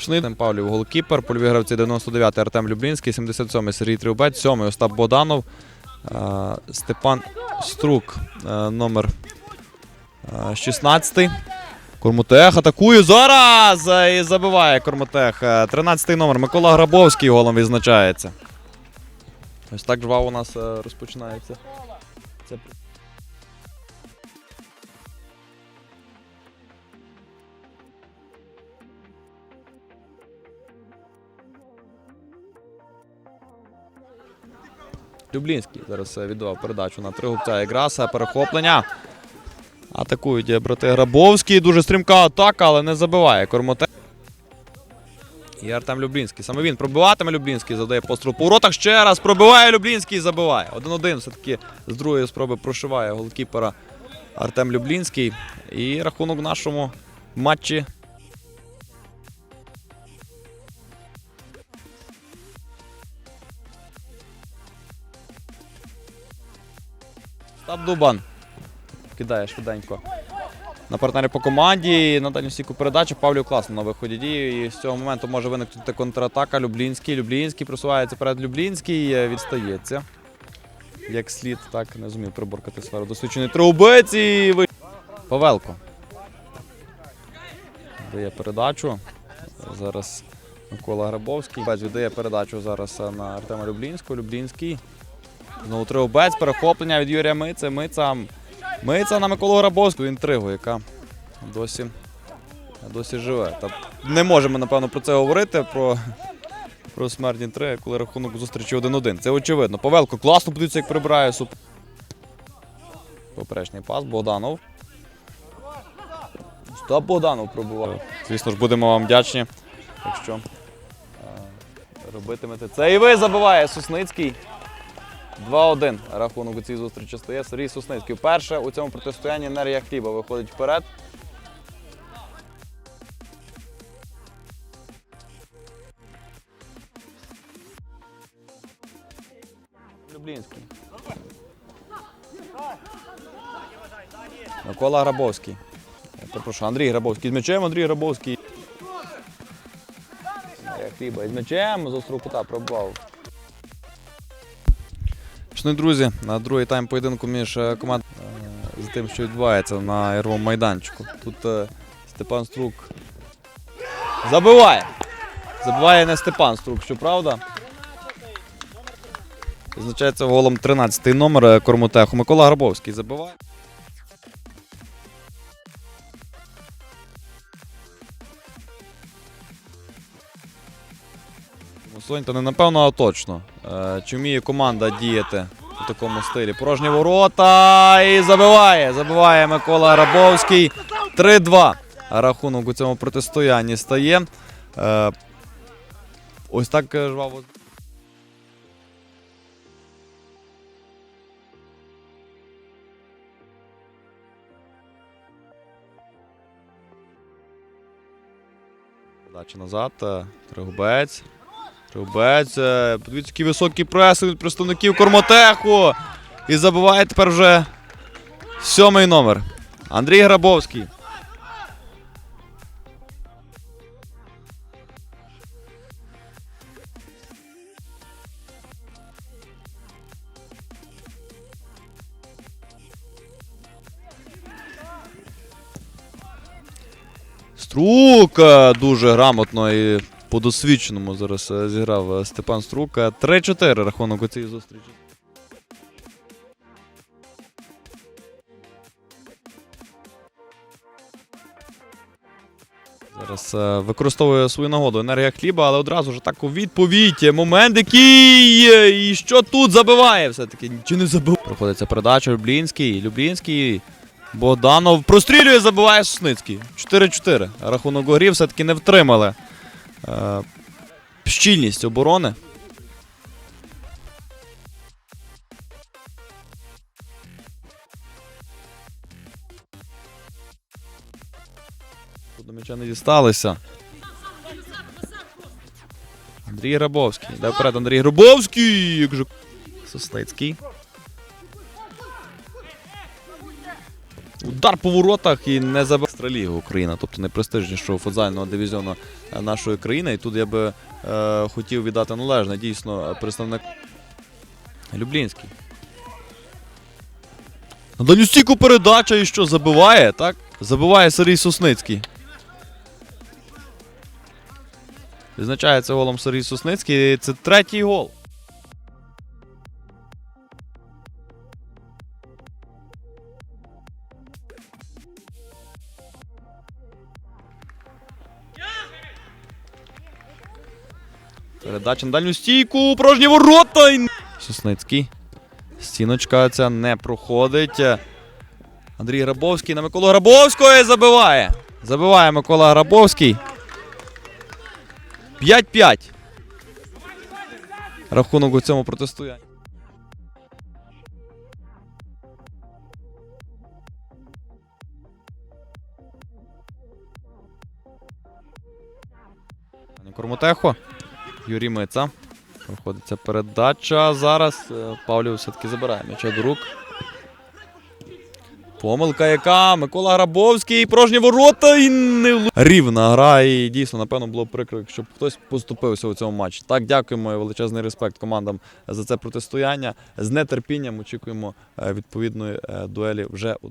Шниден Павлів голкіпер, польові гравці 99 Артем Люблінський, 77-й Сергій Тріубець, 7-й Остап Богданов, е, Степан Струк, номер е, 16. Кормутех атакує зараз і забиває Кормутех. 13 номер Микола Грабовський голом відзначається. Ось так жваво у нас розпочинається. Люблінський зараз е, віддавав передачу на три губця Іграса, перехоплення. Атакують е, брати Грабовський. Дуже стрімка атака, але не забиває Кормоте. І Артем Люблінський. Саме він пробиватиме Люблінський, задає постріл по воротах. Ще раз пробиває Люблінський забиває. 1-1 все-таки з другої спроби прошиває голкіпера Артем Люблінський. І рахунок в нашому матчі. Стап Дубан. Кидає швиденько. На партнері по команді. На дальню стійку передачу. Павлів класно на виході дії. І з цього моменту може виникнути контратака. Люблінський. Люблінський просувається перед Люблінський. е, Відстається. Як слід, так не зумів приборкати сферу. Досвідчений трубець Павелко. Дає передачу. Зараз Микола Грабовський. Віддає передачу зараз е, на Артема Люблінського. Люблінський. Знову трьохбець, перехоплення від Юрія Миця. Миця, Миця на Миколу Грабовську. Інтригу, яка досі, досі живе. Та не можемо, напевно, про це говорити, про, про смертні три, коли рахунок зустрічі 1-1. Це очевидно. Павелко класно подивіться, як прибирає суп. Поперечний пас, Богданов. Стоп Богданов пробував. Звісно ж, будемо вам вдячні, якщо е, робитимете це. І ви забиває Сусницький. 2-1 рахунок у цій зустрічі стає. Сергій Сосницький вперше у цьому протистоянні енергія хліба виходить вперед. Люблінський. Микола Грабовський. Я Андрій Грабовський. З м'ячем Андрій Грабовський. Хліба. І з м'ячем з острого кута пробував. Шановні друзі, на другий тайм поєдинку між е, команд е, з тим, що відбувається на ігровому майданчику. Тут е, Степан Струк забиває. Забиває не Степан Струк, щоправда. Визначається голом 13-й номер Кормутеху. Микола Грабовський забиває. Сонь, то не напевно, а точно. Е, Чи вміє команда діяти у такому стилі? Порожні ворота і забиває. Забиває Микола Грабовський. 3-2. Рахунок у цьому протистоянні стає. Е, Ось так е, жваво. Подача назад. Тригубець. Трубець. е, Подивіться, який високий пресинг від представників Кормотеху. І забиває тепер вже сьомий номер. Андрій Грабовський. Струк е, дуже грамотно і по-досвідченому зараз е, зіграв е, Степан Струк. Е, 3-4 рахунок у цій зустрічі. Зараз е, використовує свою нагоду енергія хліба, але одразу ж так у відповідь. Е, Момент який. І що тут забиває все-таки? Чи не забиває? Проходиться передача Люблінський. Люблінський. Богданов прострілює, забиває Сосницький. 4-4. Рахунок грі все-таки не втримали. Е, щільність оборони. До м'яча не дісталися. Андрій Грабовський. Йде вперед Андрій Грабовський! Як же... Сосницький. Удар по воротах і не забив. Екстраліга Україна, тобто найпрестижнішого футзального дивізіону е, нашої країни. І тут я би е, хотів віддати належне дійсно представник Люблінський. На дальню передача і що забиває, так? Забиває Сергій Сосницький. Відзначається голом Сергій Сосницький. Це третій гол. Передача на дальню стійку. Порожні ворота. Сосницький. Стіночка ця не проходить. Андрій Грабовський на Миколу Грабовського і забиває. Забиває Микола Грабовський. 5-5. Рахунок у цьому протистоянні. Кормотехо. Юрій Мица. Проходиться передача. Зараз е, Павлів все-таки забирає м'яча до рук. Помилка яка? Микола Грабовський, порожні ворота і не Рівна гра, і дійсно, напевно, було прикро, щоб хтось поступився у цьому матчі. Так, дякуємо і величезний респект командам за це протистояння. З нетерпінням очікуємо е, відповідної е, дуелі вже у